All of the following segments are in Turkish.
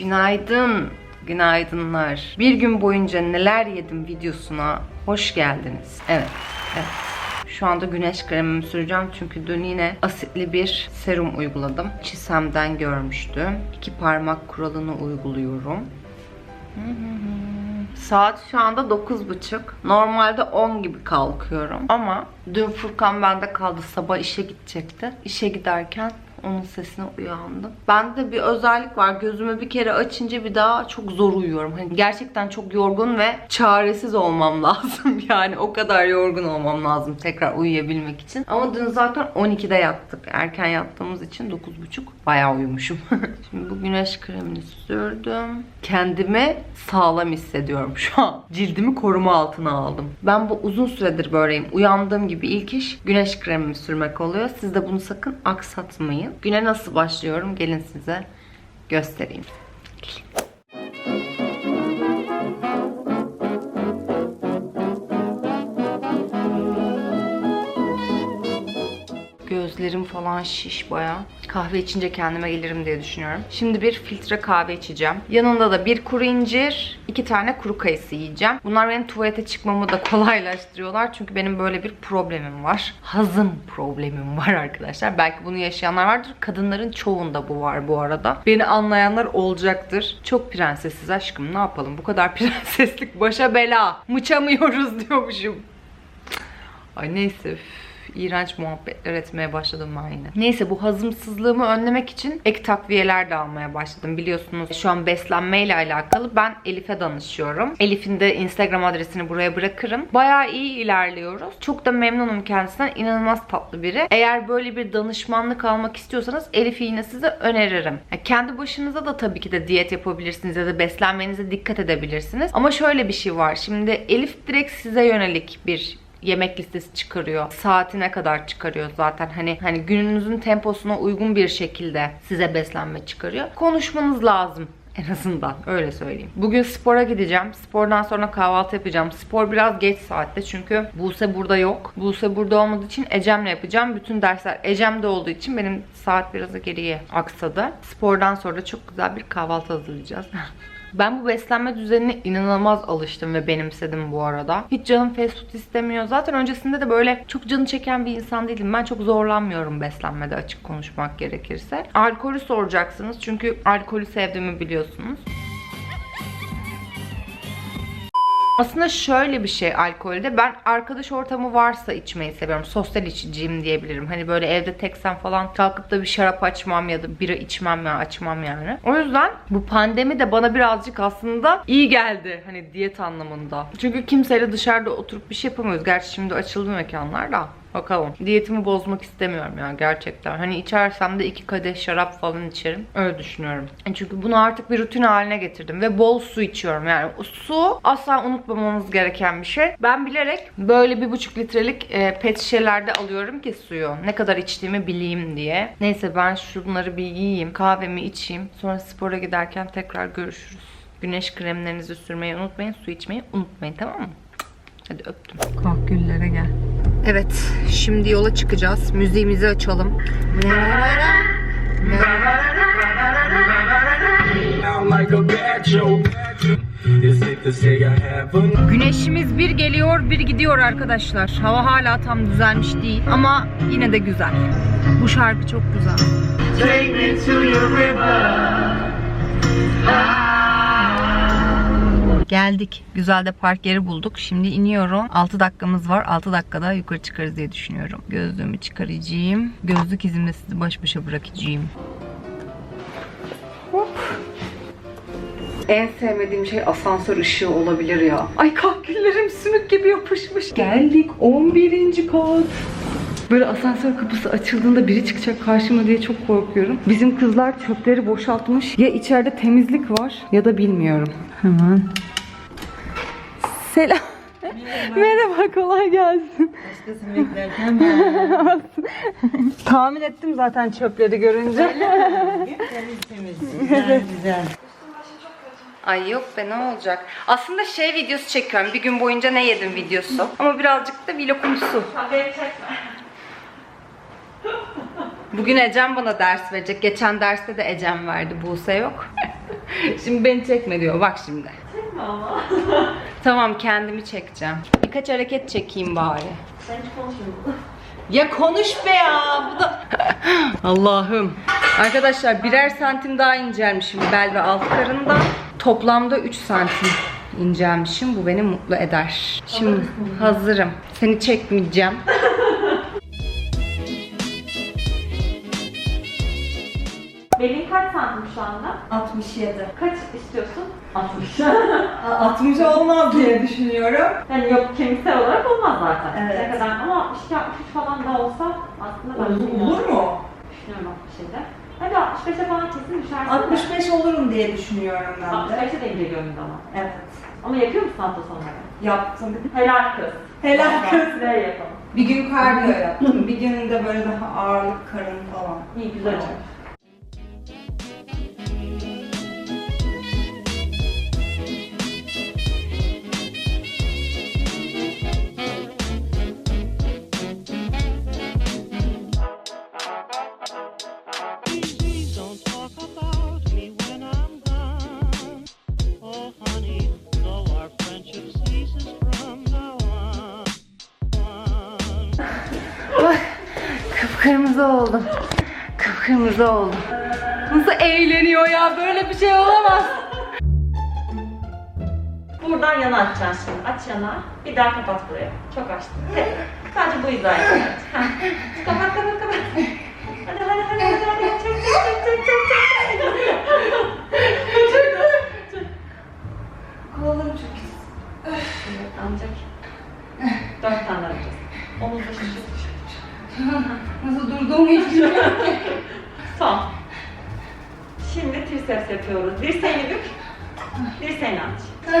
Günaydın. Günaydınlar. Bir gün boyunca neler yedim videosuna hoş geldiniz. Evet. Evet. Şu anda güneş kremimi süreceğim çünkü dün yine asitli bir serum uyguladım. Çisem'den görmüştüm. İki parmak kuralını uyguluyorum. Saat şu anda 9.30. Normalde 10 gibi kalkıyorum. Ama dün Furkan bende kaldı. Sabah işe gidecekti. İşe giderken onun sesine uyandım. Bende bir özellik var. Gözümü bir kere açınca bir daha çok zor uyuyorum. Hani gerçekten çok yorgun ve çaresiz olmam lazım. Yani o kadar yorgun olmam lazım tekrar uyuyabilmek için. Ama dün zaten 12'de yattık. Erken yattığımız için 9.30 bayağı uyumuşum. Şimdi bu güneş kremini sürdüm. Kendimi sağlam hissediyorum şu an. Cildimi koruma altına aldım. Ben bu uzun süredir böyleyim. Uyandığım gibi ilk iş güneş kremimi sürmek oluyor. Siz de bunu sakın aksatmayın. Güne nasıl başlıyorum? Gelin size göstereyim. Gözlerim falan şiş baya. Kahve içince kendime gelirim diye düşünüyorum. Şimdi bir filtre kahve içeceğim. Yanında da bir kuru incir, iki tane kuru kayısı yiyeceğim. Bunlar benim tuvalete çıkmamı da kolaylaştırıyorlar. Çünkü benim böyle bir problemim var. Hazım problemim var arkadaşlar. Belki bunu yaşayanlar vardır. Kadınların çoğunda bu var bu arada. Beni anlayanlar olacaktır. Çok prensesiz aşkım ne yapalım? Bu kadar prenseslik başa bela. Mıçamıyoruz diyormuşum. Ay neyse. İğrenç muhabbetler etmeye başladım ben yine. Neyse bu hazımsızlığımı önlemek için ek takviyeler de almaya başladım. Biliyorsunuz şu an beslenmeyle alakalı ben Elif'e danışıyorum. Elif'in de Instagram adresini buraya bırakırım. Bayağı iyi ilerliyoruz. Çok da memnunum kendisinden. İnanılmaz tatlı biri. Eğer böyle bir danışmanlık almak istiyorsanız Elif'i yine size öneririm. Ya kendi başınıza da tabii ki de diyet yapabilirsiniz ya da beslenmenize dikkat edebilirsiniz. Ama şöyle bir şey var. Şimdi Elif direkt size yönelik bir yemek listesi çıkarıyor. Saatine kadar çıkarıyor zaten. Hani hani gününüzün temposuna uygun bir şekilde size beslenme çıkarıyor. Konuşmanız lazım. En azından öyle söyleyeyim. Bugün spora gideceğim. Spordan sonra kahvaltı yapacağım. Spor biraz geç saatte çünkü Buse burada yok. Buse burada olmadığı için Ecem'le yapacağım. Bütün dersler Ecem'de olduğu için benim saat biraz geriye aksadı. Spordan sonra çok güzel bir kahvaltı hazırlayacağız. Ben bu beslenme düzenine inanılmaz alıştım ve benimsedim bu arada. Hiç canım fast food istemiyor. Zaten öncesinde de böyle çok canı çeken bir insan değilim. Ben çok zorlanmıyorum beslenmede açık konuşmak gerekirse. Alkolü soracaksınız çünkü alkolü sevdiğimi biliyorsunuz. Aslında şöyle bir şey alkolde. Ben arkadaş ortamı varsa içmeyi seviyorum. Sosyal içiciyim diyebilirim. Hani böyle evde teksem falan kalkıp da bir şarap açmam ya da bira içmem ya açmam yani. O yüzden bu pandemi de bana birazcık aslında iyi geldi. Hani diyet anlamında. Çünkü kimseyle dışarıda oturup bir şey yapamıyoruz. Gerçi şimdi açıldı mekanlar da. Bakalım. Diyetimi bozmak istemiyorum ya gerçekten. Hani içersem de iki kadeh şarap falan içerim. Öyle düşünüyorum. E Çünkü bunu artık bir rutin haline getirdim. Ve bol su içiyorum. Yani su asla unutmamamız gereken bir şey. Ben bilerek böyle bir buçuk litrelik e, pet şişelerde alıyorum ki suyu. Ne kadar içtiğimi bileyim diye. Neyse ben şunları bir yiyeyim. Kahvemi içeyim. Sonra spora giderken tekrar görüşürüz. Güneş kremlerinizi sürmeyi unutmayın. Su içmeyi unutmayın tamam mı? Hadi öptüm. Kalk güllere gel. Evet, şimdi yola çıkacağız. Müziğimizi açalım. Güneşimiz bir geliyor, bir gidiyor arkadaşlar. Hava hala tam düzelmiş değil ama yine de güzel. Bu şarkı çok güzel. Take me to your river. Geldik. Güzel de park yeri bulduk. Şimdi iniyorum. 6 dakikamız var. 6 dakikada yukarı çıkarız diye düşünüyorum. Gözlüğümü çıkaracağım. Gözlük izimle sizi baş başa bırakacağım. Hop. En sevmediğim şey asansör ışığı olabilir ya. Ay kahküllerim sümük gibi yapışmış. Geldik 11. kat. Böyle asansör kapısı açıldığında biri çıkacak karşıma diye çok korkuyorum. Bizim kızlar çöpleri boşaltmış. Ya içeride temizlik var ya da bilmiyorum. Hemen. Selam. Merhaba, kolay gelsin. Tahmin ettim zaten çöpleri görünce. Ay yok be ne olacak. Aslında şey videosu çekiyorum. Bir gün boyunca ne yedim videosu. Ama birazcık da vlogumsu. Bu Bugün Ecem bana ders verecek. Geçen derste de Ecem verdi. Buse yok. şimdi beni çekme diyor. Bak şimdi. Çekme ama. Tamam kendimi çekeceğim. Birkaç hareket çekeyim bari. Ben hiç konuşmuyorum. Ya konuş be ya. Bu da... Allah'ım. Arkadaşlar birer santim daha incelmişim bel ve alt karından. Toplamda 3 santim incelmişim. Bu beni mutlu eder. Şimdi hazırım. Seni çekmeyeceğim. Belin kaç santim şu anda? 67. Kaç istiyorsun? 60. 60 olmaz diye düşünüyorum. yani yok kemiksel olarak olmaz zaten. Evet. Ne kadar ama 62 63 falan da olsa aslında ben Olur mu? Düşünüyorum 67. Hadi 65'e falan kesin düşersin. 65 olurum diye düşünüyorum ben de. 65'e de geliyorum ama. Evet. Ama yapıyor musun hafta sonları? Yaptım. Helal kız. Helal kız. Ne yapalım? Bir gün kardiyo yaptım. Bir gün de böyle daha ağırlık karın falan. İyi güzel olmuş. Kıpkırmızı oldum. Kıpkırmızı oldum. Nasıl eğleniyor ya? Böyle bir şey olamaz. Buradan yana açacaksın şimdi. Aç yana. Bir daha kapat burayı. Çok açtın. Tek. Sadece bu hizayı kapat. Kapat kapat. Hadi hadi hadi hadi hadi. Çek çek çek çek çek çek. çek. Kollarım çok Evet ancak. Dört tane alacağız. Omuzda şişir. Nasıl durduğumu hiç bilmiyorum. Son. Şimdi triceps yapıyoruz. Dirseğini bük. Dirseğini aç.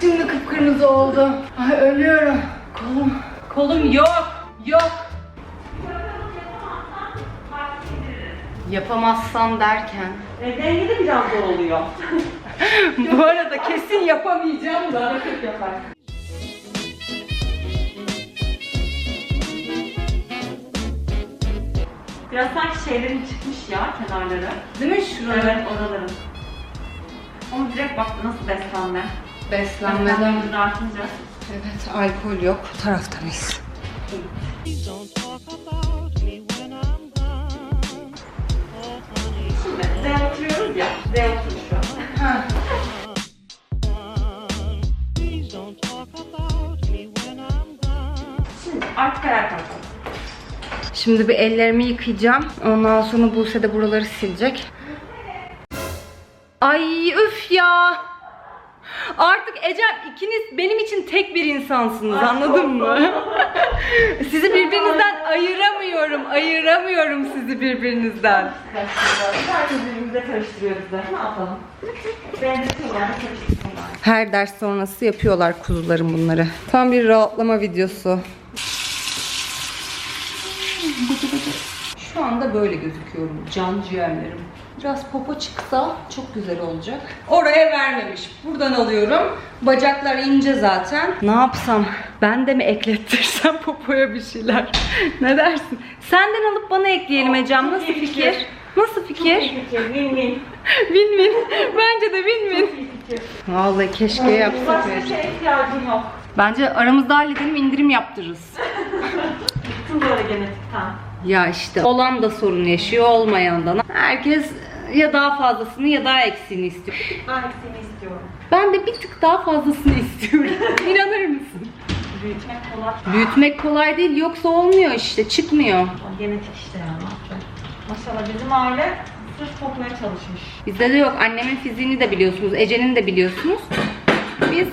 Şimdi kıpkırmızı oldu. Ay ölüyorum. Kolum, kolum yok. Yok. Yapamazsam derken. E, dengede biraz zor oluyor. Bu arada kesin yapamayacağım da. Yapar. Biraz sanki şeylerin çıkmış ya kenarları. Değil mi şurada? Evet oraların. Ama direkt baktı nasıl beslenme. Beslenmeden. Beslenmemiz artınca. Evet alkol yok. Bu tarafta mıyız? Şimdi Z oturuyoruz ya. Z when I'm gone. Şimdi artık ayağa kalkalım. Şimdi bir ellerimi yıkayacağım. Ondan sonra Buse de buraları silecek. Ay üf ya. Artık Ecem ikiniz benim için tek bir insansınız anladın mı? sizi birbirinizden ayıramıyorum. Ayıramıyorum sizi birbirinizden. Herkes birbirimize. Ne yapalım? Her ders sonrası yapıyorlar kuzularım bunları. Tam bir rahatlama videosu. Şu anda böyle gözüküyorum can ciğerlerim. Biraz popo çıksa çok güzel olacak. Oraya vermemiş. Buradan alıyorum. Bacaklar ince zaten. Ne yapsam? Ben de mi eklettirsem popoya bir şeyler? ne dersin? Senden alıp bana ekleyelim Ecem. Nasıl fikir? fikir. Nasıl fikir? Win win. Win win. Bence de win win. Vallahi keşke yapsak. Başka ya. şeye ihtiyacım yok. Bence aramızda halledelim indirim yaptırırız. Bütün böyle genetikten. Ya işte olan da sorun yaşıyor olmayandan. Herkes ya daha fazlasını ya daha eksiğini istiyor. Ben seni istiyorum. Ben de bir tık daha fazlasını istiyorum. İnanır mısın? Büyütmek kolay. Büyütmek kolay değil yoksa olmuyor işte çıkmıyor. O Genetik işte ya ne. Maşallah bizim aile sırf kokmaya çalışmış. Bizde de yok. Annemin fiziğini de biliyorsunuz. Ece'nin de biliyorsunuz. Biz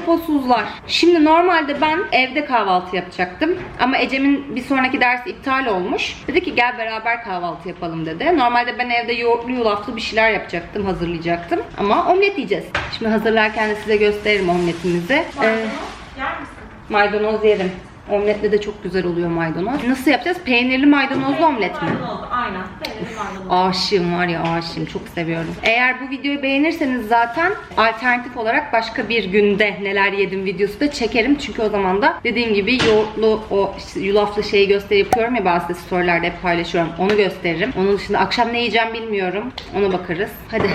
poposuzlar. Şimdi normalde ben evde kahvaltı yapacaktım. Ama Ecem'in bir sonraki ders iptal olmuş. Dedi ki gel beraber kahvaltı yapalım dedi. Normalde ben evde yoğurtlu yulaflı bir şeyler yapacaktım, hazırlayacaktım. Ama omlet yiyeceğiz. Şimdi hazırlarken de size gösteririm omletimizi. Ee, Maydanoz yer misin? maydanoz yerim. Omletle de çok güzel oluyor maydanoz. Nasıl yapacağız? Peynirli maydanozlu omlet mi? Maydanoz, Aynen. Peynirli maydanoz. Aşığım var ya aşığım çok seviyorum. Eğer bu videoyu beğenirseniz zaten alternatif olarak başka bir günde neler yedim videosu da çekerim. Çünkü o zaman da dediğim gibi yoğurtlu o işte yulaflı şeyi gösteri yapıyorum ya ben size storylerde hep paylaşıyorum. Onu gösteririm. Onun dışında akşam ne yiyeceğim bilmiyorum. Ona bakarız. Hadi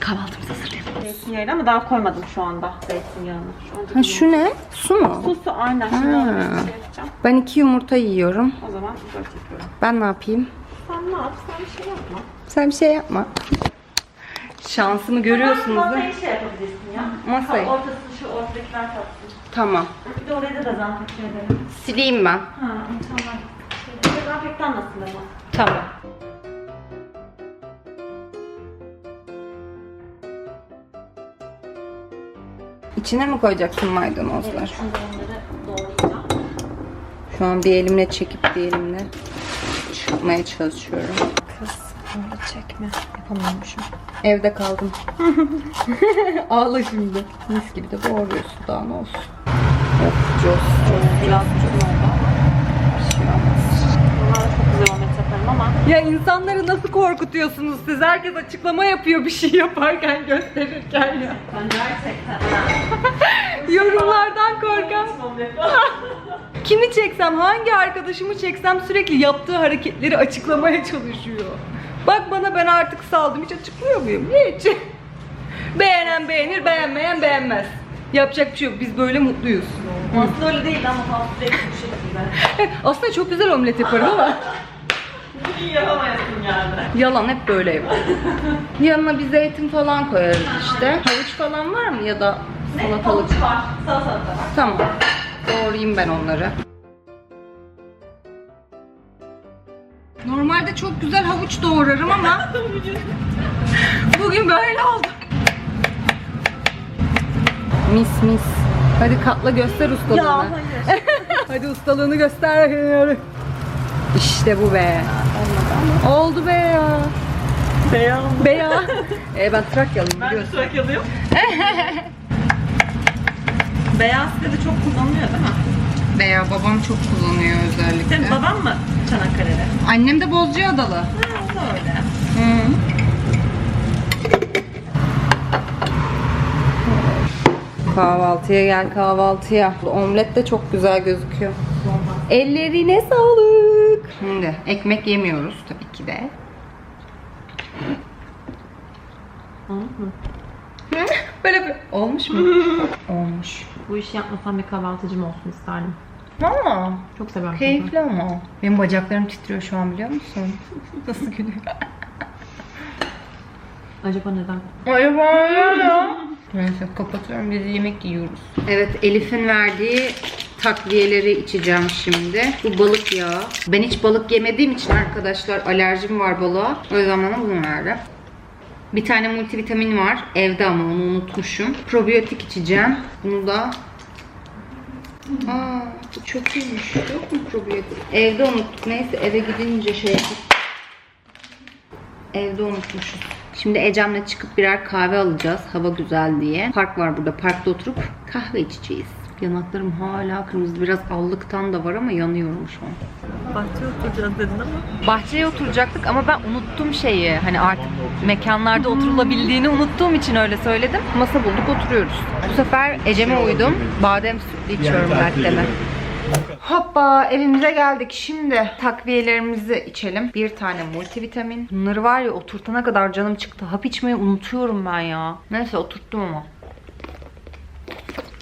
kahvaltımızı hazırlayalım. Zeytinyağıyla ama daha koymadım şu anda zeytinyağını. Şu anda Ha şu ne? Su mu? Sosu aynen. Şimdi şey yapacağım. Ben iki yumurta yiyorum. O zaman böyle yapıyorum. Ben ne yapayım? Sen ne yap? Sen bir şey yapma. Sen bir şey yapma. Şansımı görüyorsunuz değil mi? Masayı şey yapabilirsin ya. Masayı. Ha, Ortası şu ortadakiler tatsın. Tamam. Bir de oraya da dezenfekte edelim. Sileyim ben. Ha, tamam. Dezenfektan nasıl ama? Tamam. İçine mi koyacaksın maydanozlar? Doğrayacağım. Şu an bir elimle çekip bir elimle çıkmaya çalışıyorum. Kız öyle çekme. Yapamıyormuşum. Evde kaldım. Ağla şimdi. Mis gibi de doğruyorsun daha ne olsun. Of Jos. Biraz çok oldu ama. Bir şey olmaz. Bunlarla çok güzel omlet yaparım ama. Ya insanları nasıl korkutuyorsunuz siz? Herkes açıklama yapıyor bir şey yaparken gösterirken ya. Ben gerçekten. Yorumlardan korkan. Kimi çeksem, hangi arkadaşımı çeksem sürekli yaptığı hareketleri açıklamaya çalışıyor. Bak bana ben artık saldım. Hiç açıklıyor muyum? Hiç. Beğenen beğenir, beğenmeyen beğenmez. Yapacak bir şey yok. Biz böyle mutluyuz. Aslında öyle değil ama sürekli bu şekilde. Aslında çok güzel omlet yaparım ama İyi yapamayasın geldi. yalan hep böyle yaparım. Yanına bir zeytin falan koyarız işte. Havuç falan var mı ya da salatalık? Havuç var. Salata var. Tamam. Doğrayayım ben onları. Normalde çok güzel havuç doğrarım ama bugün böyle oldu. Mis mis. Hadi katla göster ustalığını. hayır. Hadi ustalığını göster. İşte bu be. Oldu be ya. Beyaz. Be ya. e, ben Trakyalıyım Ben de biliyorsun. Trakyalıyım. Beyaz de çok kullanılıyor değil mi? Veya babam çok kullanıyor özellikle. Senin baban mı Çanakkale'de? Annem de Bozcaadalı. Ha, o da öyle. Hı. Kahvaltıya gel kahvaltıya. Omlet de çok güzel gözüküyor. Ellerine sağlık. Şimdi ekmek yemiyoruz tabii ki de. Böyle bir olmuş mu? Olmuş. Bu işi yapmasam bir kahvaltıcım olsun isterdim. Aa, Çok seviyorum. çünkü. keyifli ama. Benim bacaklarım titriyor şu an biliyor musun? Nasıl gülüyor? Acaba neden? Ay var ya. Neyse kapatıyorum biz yemek yiyoruz. Evet Elif'in verdiği takviyeleri içeceğim şimdi. Bu balık yağı. Ben hiç balık yemediğim için arkadaşlar alerjim var balığa. O yüzden bana bunu verdi. Bir tane multivitamin var. Evde ama onu unutmuşum. Probiyotik içeceğim. Bunu da Aa, çok iyiymiş. Yok mu probiyotik? Evde unuttuk. Neyse eve gidince şey Evde unutmuşuz. Şimdi Ecem'le çıkıp birer kahve alacağız. Hava güzel diye. Park var burada. Parkta oturup kahve içeceğiz. Yanaklarım hala kırmızı. Biraz allıktan da var ama yanıyorum şu an. Bahçeye oturacağız dedin ama. Bahçeye oturacaktık ama ben unuttum şeyi. Hani artık mekanlarda oturulabildiğini unuttuğum için öyle söyledim. Masa bulduk oturuyoruz. Bu sefer Ecem'e uydum. Badem sütlü içiyorum latteme. Hoppa evimize geldik. Şimdi takviyelerimizi içelim. Bir tane multivitamin. Bunları var ya oturtana kadar canım çıktı. Hap içmeyi unutuyorum ben ya. Neyse oturttum ama.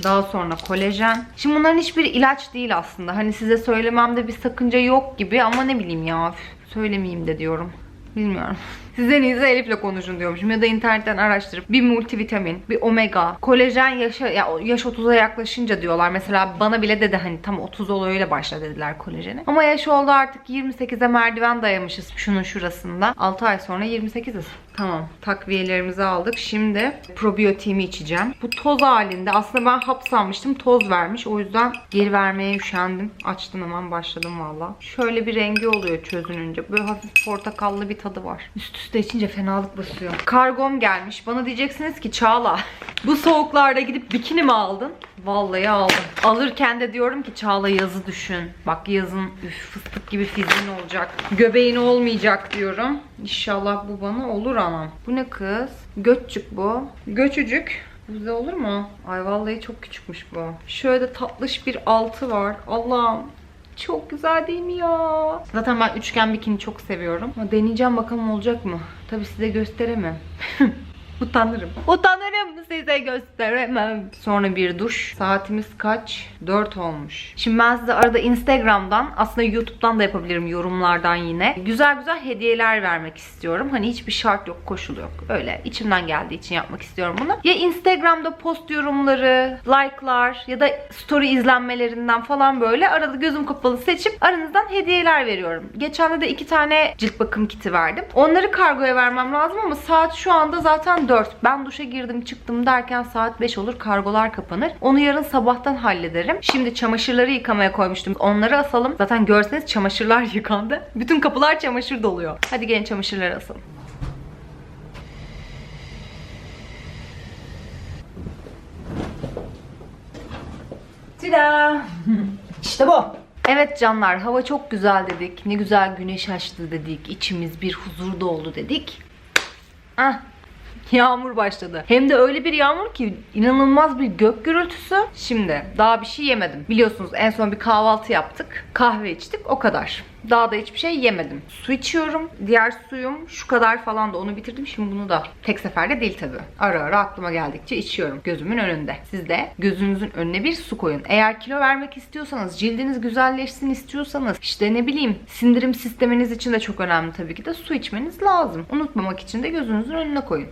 Daha sonra kolajen. Şimdi bunların hiçbiri ilaç değil aslında. Hani size söylememde bir sakınca yok gibi ama ne bileyim ya. üf, söylemeyeyim de diyorum. Bilmiyorum. Siz en iyisi Elif'le konuşun diyormuşum. Ya da internetten araştırıp bir multivitamin, bir omega, kolajen yaşa, ya yaş 30'a yaklaşınca diyorlar. Mesela bana bile dedi hani tam 30 ol öyle başla dediler kolajeni. Ama yaş oldu artık 28'e merdiven dayamışız şunun şurasında. 6 ay sonra 28'iz. Tamam takviyelerimizi aldık. Şimdi probiyotiğimi içeceğim. Bu toz halinde. Aslında ben hap sanmıştım. Toz vermiş. O yüzden geri vermeye üşendim. Açtım hemen başladım valla. Şöyle bir rengi oluyor çözününce. Böyle hafif portakallı bir tadı var. Üst üste içince fenalık basıyor. Kargom gelmiş. Bana diyeceksiniz ki Çağla bu soğuklarda gidip bikini mi aldın? Vallahi aldım. Alırken de diyorum ki Çağla yazı düşün. Bak yazın üf, fıstık gibi fiziğin olacak. Göbeğin olmayacak diyorum. İnşallah bu bana olur anam. Bu ne kız? Göççük bu. Göçücük. Bize olur mu? Ay vallahi çok küçükmüş bu. Şöyle tatlış bir altı var. Allah'ım. Çok güzel değil mi ya? Zaten ben üçgen bikini çok seviyorum. Deneyeceğim bakalım olacak mı? Tabii size gösteremem. Utanırım. Utanırım size gösteremem. Sonra bir duş. Saatimiz kaç? 4 olmuş. Şimdi ben size arada Instagram'dan aslında YouTube'dan da yapabilirim yorumlardan yine. Güzel güzel hediyeler vermek istiyorum. Hani hiçbir şart yok, koşul yok. Öyle içimden geldiği için yapmak istiyorum bunu. Ya Instagram'da post yorumları, like'lar ya da story izlenmelerinden falan böyle arada gözüm kapalı seçip aranızdan hediyeler veriyorum. Geçen de iki tane cilt bakım kiti verdim. Onları kargoya vermem lazım ama saat şu anda zaten 4. Ben duşa girdim çıktım derken saat 5 olur kargolar kapanır. Onu yarın sabahtan hallederim. Şimdi çamaşırları yıkamaya koymuştum. Onları asalım. Zaten görseniz çamaşırlar yıkandı. Bütün kapılar çamaşır doluyor. Hadi gelin çamaşırları asalım. Tira. işte bu. Evet canlar hava çok güzel dedik. Ne güzel güneş açtı dedik. İçimiz bir huzur doldu dedik. Ah Yağmur başladı. Hem de öyle bir yağmur ki inanılmaz bir gök gürültüsü. Şimdi daha bir şey yemedim. Biliyorsunuz en son bir kahvaltı yaptık. Kahve içtik o kadar. Daha da hiçbir şey yemedim. Su içiyorum. Diğer suyum şu kadar falan da onu bitirdim. Şimdi bunu da tek seferde değil tabii. Ara ara aklıma geldikçe içiyorum. Gözümün önünde. Siz de gözünüzün önüne bir su koyun. Eğer kilo vermek istiyorsanız, cildiniz güzelleşsin istiyorsanız, işte ne bileyim sindirim sisteminiz için de çok önemli tabii ki de su içmeniz lazım. Unutmamak için de gözünüzün önüne koyun.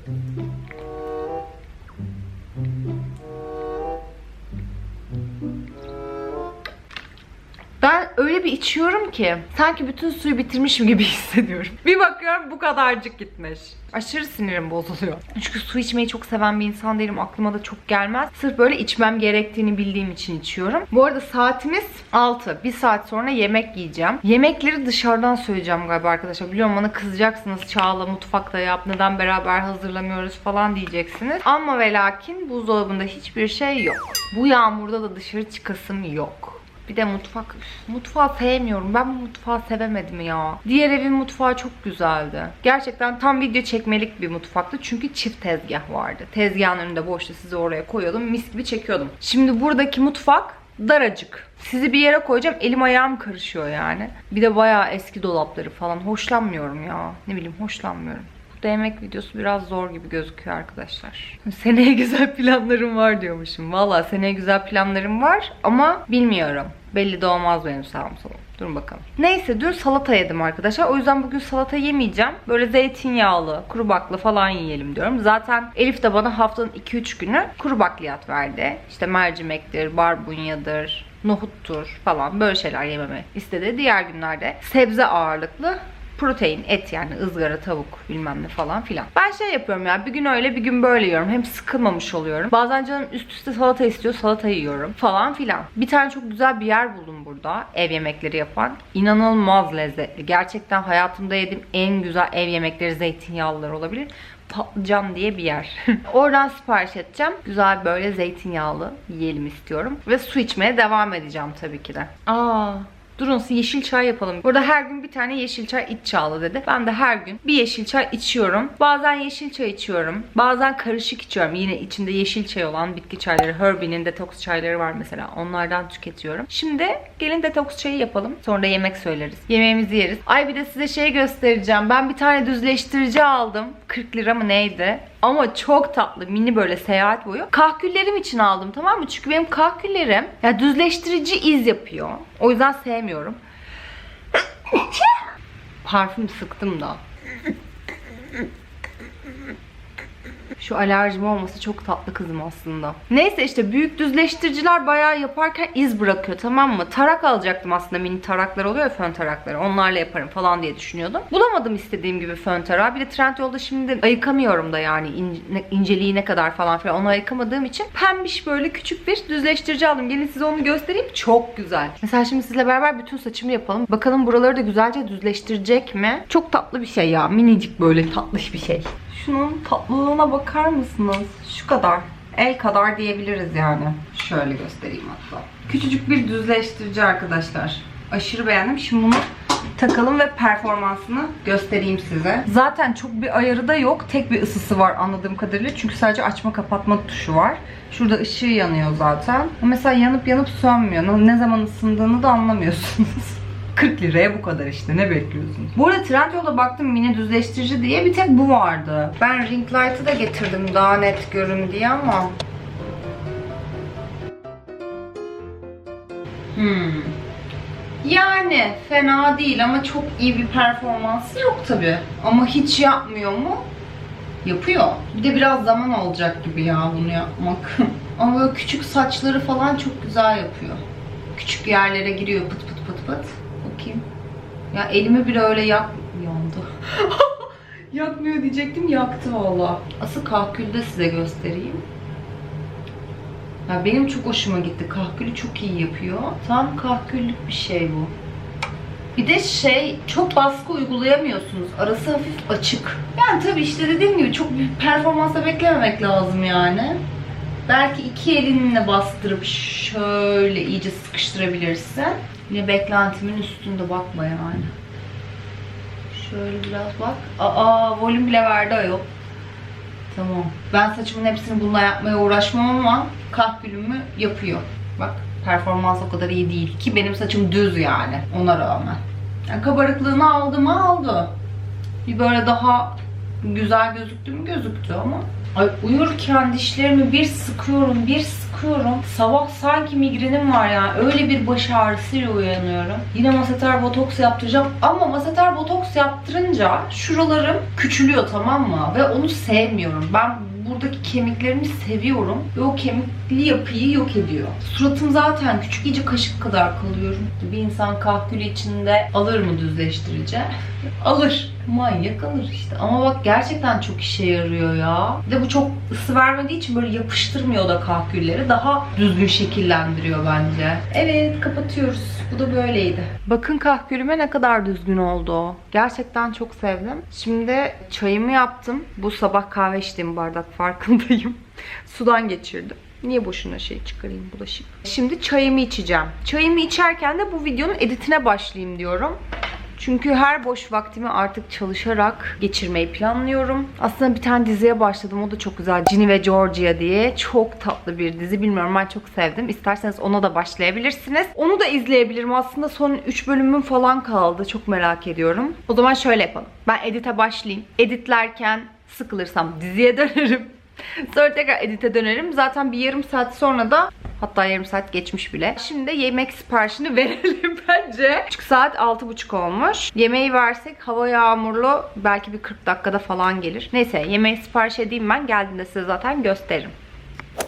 Ben öyle bir içiyorum ki sanki bütün suyu bitirmişim gibi hissediyorum. Bir bakıyorum bu kadarcık gitmiş. Aşırı sinirim bozuluyor. Çünkü su içmeyi çok seven bir insan değilim. Aklıma da çok gelmez. Sırf böyle içmem gerektiğini bildiğim için içiyorum. Bu arada saatimiz 6. Bir saat sonra yemek yiyeceğim. Yemekleri dışarıdan söyleyeceğim galiba arkadaşlar. Biliyorum bana kızacaksınız. Çağla mutfakta yap. Neden beraber hazırlamıyoruz falan diyeceksiniz. Ama ve lakin buzdolabında hiçbir şey yok. Bu yağmurda da dışarı çıkasım yok. Bir de mutfak. Mutfağı sevmiyorum. Ben bu mutfağı sevemedim ya. Diğer evin mutfağı çok güzeldi. Gerçekten tam video çekmelik bir mutfaktı. Çünkü çift tezgah vardı. Tezgahın önünde boştu. Sizi oraya koyuyordum. Mis gibi çekiyordum. Şimdi buradaki mutfak daracık. Sizi bir yere koyacağım. Elim ayağım karışıyor yani. Bir de bayağı eski dolapları falan. Hoşlanmıyorum ya. Ne bileyim hoşlanmıyorum. Yemek videosu biraz zor gibi gözüküyor arkadaşlar. Seneye güzel planlarım var diyormuşum. Valla seneye güzel planlarım var ama bilmiyorum. Belli de olmaz benim sağım solum. Durun bakalım. Neyse dün salata yedim arkadaşlar. O yüzden bugün salata yemeyeceğim. Böyle zeytinyağlı, kuru bakla falan yiyelim diyorum. Zaten Elif de bana haftanın 2-3 günü kuru bakliyat verdi. İşte mercimektir, barbunyadır, nohuttur falan böyle şeyler yememi istedi. Diğer günlerde sebze ağırlıklı protein, et yani ızgara, tavuk bilmem ne falan filan. Ben şey yapıyorum ya bir gün öyle bir gün böyle yiyorum. Hem sıkılmamış oluyorum. Bazen canım üst üste salata istiyor salata yiyorum falan filan. Bir tane çok güzel bir yer buldum burada ev yemekleri yapan. İnanılmaz lezzetli. Gerçekten hayatımda yediğim en güzel ev yemekleri zeytinyağlılar olabilir. Patlıcan diye bir yer. Oradan sipariş edeceğim. Güzel böyle zeytinyağlı yiyelim istiyorum. Ve su içmeye devam edeceğim tabii ki de. Aa Durun yeşil çay yapalım. Burada her gün bir tane yeşil çay iç Çağla dedi. Ben de her gün bir yeşil çay içiyorum. Bazen yeşil çay içiyorum. Bazen karışık içiyorum. Yine içinde yeşil çay olan bitki çayları. Herbie'nin detoks çayları var mesela. Onlardan tüketiyorum. Şimdi gelin detoks çayı yapalım. Sonra yemek söyleriz. Yemeğimizi yeriz. Ay bir de size şey göstereceğim. Ben bir tane düzleştirici aldım. 40 lira mı neydi? Ama çok tatlı mini böyle seyahat boyu. Kahküllerim için aldım tamam mı? Çünkü benim kahküllerim ya düzleştirici iz yapıyor. O yüzden sevmiyorum. Parfüm sıktım da. Şu alerjim olması çok tatlı kızım aslında. Neyse işte büyük düzleştiriciler bayağı yaparken iz bırakıyor tamam mı? Tarak alacaktım aslında mini taraklar oluyor ya fön tarakları. Onlarla yaparım falan diye düşünüyordum. Bulamadım istediğim gibi fön tarağı. Bir de Trendyol'da şimdi ayıkamıyorum da yani ince, inceliği ne kadar falan filan onu ayıkamadığım için pembiş böyle küçük bir düzleştirici aldım. Gelin size onu göstereyim. Çok güzel. Mesela şimdi sizle beraber bütün saçımı yapalım. Bakalım buraları da güzelce düzleştirecek mi? Çok tatlı bir şey ya. Minicik böyle tatlış bir şey. Şunun tatlılığına bakar mısınız? Şu kadar. El kadar diyebiliriz yani. Şöyle göstereyim hatta. Küçücük bir düzleştirici arkadaşlar. Aşırı beğendim. Şimdi bunu takalım ve performansını göstereyim size. Zaten çok bir ayarı da yok. Tek bir ısısı var anladığım kadarıyla. Çünkü sadece açma kapatma tuşu var. Şurada ışığı yanıyor zaten. Mesela yanıp yanıp sönmüyor. Ne zaman ısındığını da anlamıyorsunuz. 40 liraya bu kadar işte ne bekliyorsunuz? Bu arada Trendyol'a baktım mini düzleştirici diye bir tek bu vardı. Ben ring light'ı da getirdim daha net görün diye ama. Hmm. Yani fena değil ama çok iyi bir performansı yok tabi. Ama hiç yapmıyor mu? Yapıyor. Bir de biraz zaman olacak gibi ya bunu yapmak. ama böyle küçük saçları falan çok güzel yapıyor. Küçük yerlere giriyor pıt pıt pıt pıt. Bakayım. Ya elimi bile öyle yak... Yandı. Yakmıyor diyecektim yaktı valla. Asıl kahkülde size göstereyim. Ya benim çok hoşuma gitti. Kahkülü çok iyi yapıyor. Tam kahküllük bir şey bu. Bir de şey çok baskı uygulayamıyorsunuz. Arası hafif açık. Yani tabii işte dediğim gibi çok büyük performansa beklememek lazım yani. Belki iki elinle bastırıp şöyle iyice sıkıştırabilirsin. Yine beklentimin üstünde bakma yani. Şöyle biraz bak. Aa volüm bile verdi ayol. Tamam. Ben saçımın hepsini bununla yapmaya uğraşmam ama kahkülümü yapıyor. Bak performans o kadar iyi değil. Ki benim saçım düz yani ona rağmen. Yani kabarıklığını aldı mı aldı. Bir böyle daha güzel gözüktü mü gözüktü ama. Ay uyurken dişlerimi bir sıkıyorum bir sıkıyorum. Sabah sanki migrenim var ya. Öyle bir baş ağrısıyla uyanıyorum. Yine maseter botoks yaptıracağım. Ama maseter botoks yaptırınca şuralarım küçülüyor tamam mı? Ve onu sevmiyorum. Ben buradaki kemiklerimi seviyorum. Ve o kemikli yapıyı yok ediyor. Suratım zaten küçük. iyice kaşık kadar kalıyorum. Bir insan kahkülü içinde alır mı düzleştirici? alır. Manyak alır işte. Ama bak gerçekten çok işe yarıyor ya. Bir bu çok ısı vermediği için böyle yapıştırmıyor da kahkülleri. Daha düzgün şekillendiriyor bence. Evet kapatıyoruz. Bu da böyleydi. Bakın kahkülüme ne kadar düzgün oldu. Gerçekten çok sevdim. Şimdi çayımı yaptım. Bu sabah kahve içtiğim bardak farkındayım. Sudan geçirdim. Niye boşuna şey çıkarayım bulaşık? Şimdi çayımı içeceğim. Çayımı içerken de bu videonun editine başlayayım diyorum. Çünkü her boş vaktimi artık çalışarak geçirmeyi planlıyorum. Aslında bir tane diziye başladım. O da çok güzel. Ginny ve Georgia diye. Çok tatlı bir dizi. Bilmiyorum ben çok sevdim. İsterseniz ona da başlayabilirsiniz. Onu da izleyebilirim. Aslında son 3 bölümüm falan kaldı. Çok merak ediyorum. O zaman şöyle yapalım. Ben edite başlayayım. Editlerken sıkılırsam diziye dönerim. Sonra tekrar edite dönerim. Zaten bir yarım saat sonra da hatta yarım saat geçmiş bile. Şimdi yemek siparişini verelim bence. Çünkü saat 6.30 olmuş. Yemeği versek hava yağmurlu belki bir 40 dakikada falan gelir. Neyse yemeği sipariş edeyim ben. Geldiğinde size zaten gösteririm.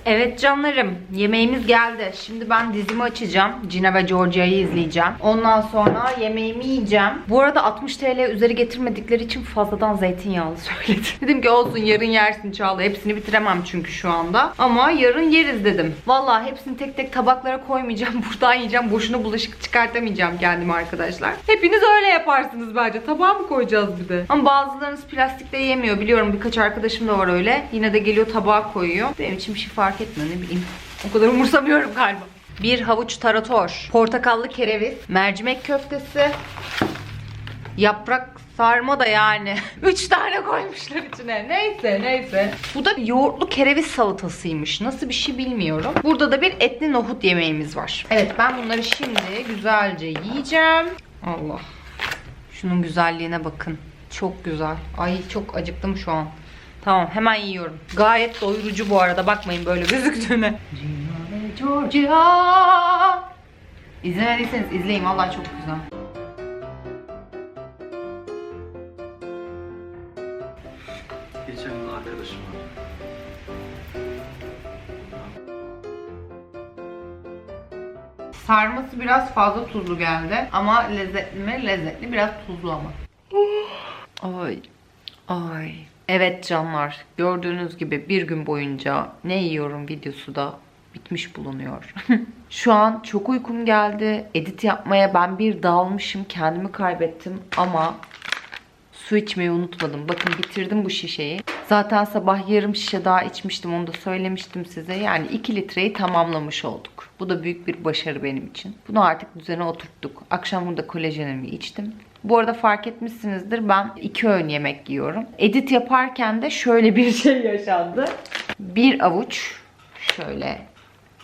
Evet canlarım yemeğimiz geldi. Şimdi ben dizimi açacağım. Gina ve Georgia'yı izleyeceğim. Ondan sonra yemeğimi yiyeceğim. Bu arada 60 TL üzeri getirmedikleri için fazladan zeytinyağlı söyledim. dedim ki olsun yarın yersin Çağla. Hepsini bitiremem çünkü şu anda. Ama yarın yeriz dedim. Vallahi hepsini tek tek tabaklara koymayacağım. Buradan yiyeceğim. Boşuna bulaşık çıkartamayacağım kendime arkadaşlar. Hepiniz öyle yaparsınız bence. Tabağa mı koyacağız bir de? Ama bazılarınız plastikte yemiyor. Biliyorum birkaç arkadaşım da var öyle. Yine de geliyor tabağa koyuyor. Benim için bir şey fark etmiyor ne bileyim. O kadar umursamıyorum galiba. Bir havuç tarator, portakallı kereviz, mercimek köftesi, yaprak sarma da yani. Üç tane koymuşlar içine. Neyse neyse. Bu da yoğurtlu kereviz salatasıymış. Nasıl bir şey bilmiyorum. Burada da bir etli nohut yemeğimiz var. Evet ben bunları şimdi güzelce yiyeceğim. Allah. Şunun güzelliğine bakın. Çok güzel. Ay çok acıktım şu an. Tamam hemen yiyorum. Gayet doyurucu bu arada. Bakmayın böyle gözüktüğüne. Georgia. İzlemediyseniz izleyin. Vallahi çok güzel. Geçen gün arkadaşım var. Sarması biraz fazla tuzlu geldi. Ama lezzetli mi? Lezzetli. Biraz tuzlu ama. Ay. Ay. Evet canlar. Gördüğünüz gibi bir gün boyunca ne yiyorum videosu da bitmiş bulunuyor. Şu an çok uykum geldi. Edit yapmaya ben bir dalmışım. Kendimi kaybettim ama su içmeyi unutmadım. Bakın bitirdim bu şişeyi. Zaten sabah yarım şişe daha içmiştim. Onu da söylemiştim size. Yani 2 litreyi tamamlamış olduk. Bu da büyük bir başarı benim için. Bunu artık düzene oturttuk. Akşam burada kolajenimi içtim. Bu arada fark etmişsinizdir ben iki öğün yemek yiyorum. Edit yaparken de şöyle bir şey yaşandı. Bir avuç şöyle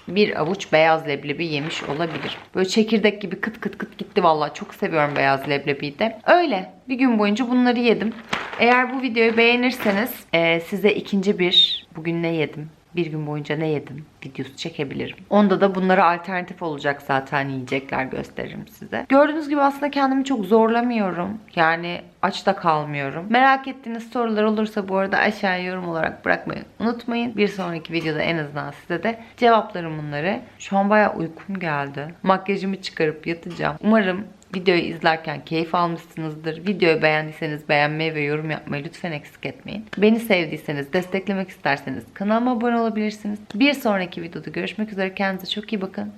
bir avuç beyaz leblebi yemiş olabilir. Böyle çekirdek gibi kıt kıt kıt gitti vallahi çok seviyorum beyaz leblebiyi de. Öyle bir gün boyunca bunları yedim. Eğer bu videoyu beğenirseniz e, size ikinci bir bugün ne yedim bir gün boyunca ne yedim videosu çekebilirim. Onda da bunlara alternatif olacak zaten yiyecekler gösteririm size. Gördüğünüz gibi aslında kendimi çok zorlamıyorum. Yani aç da kalmıyorum. Merak ettiğiniz sorular olursa bu arada aşağıya yorum olarak bırakmayı unutmayın. Bir sonraki videoda en azından size de cevaplarım bunları. Şu an bayağı uykum geldi. Makyajımı çıkarıp yatacağım. Umarım Videoyu izlerken keyif almışsınızdır. Videoyu beğendiyseniz beğenmeyi ve yorum yapmayı lütfen eksik etmeyin. Beni sevdiyseniz, desteklemek isterseniz kanalıma abone olabilirsiniz. Bir sonraki videoda görüşmek üzere. Kendinize çok iyi bakın.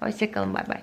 Hoşçakalın. Bay bay.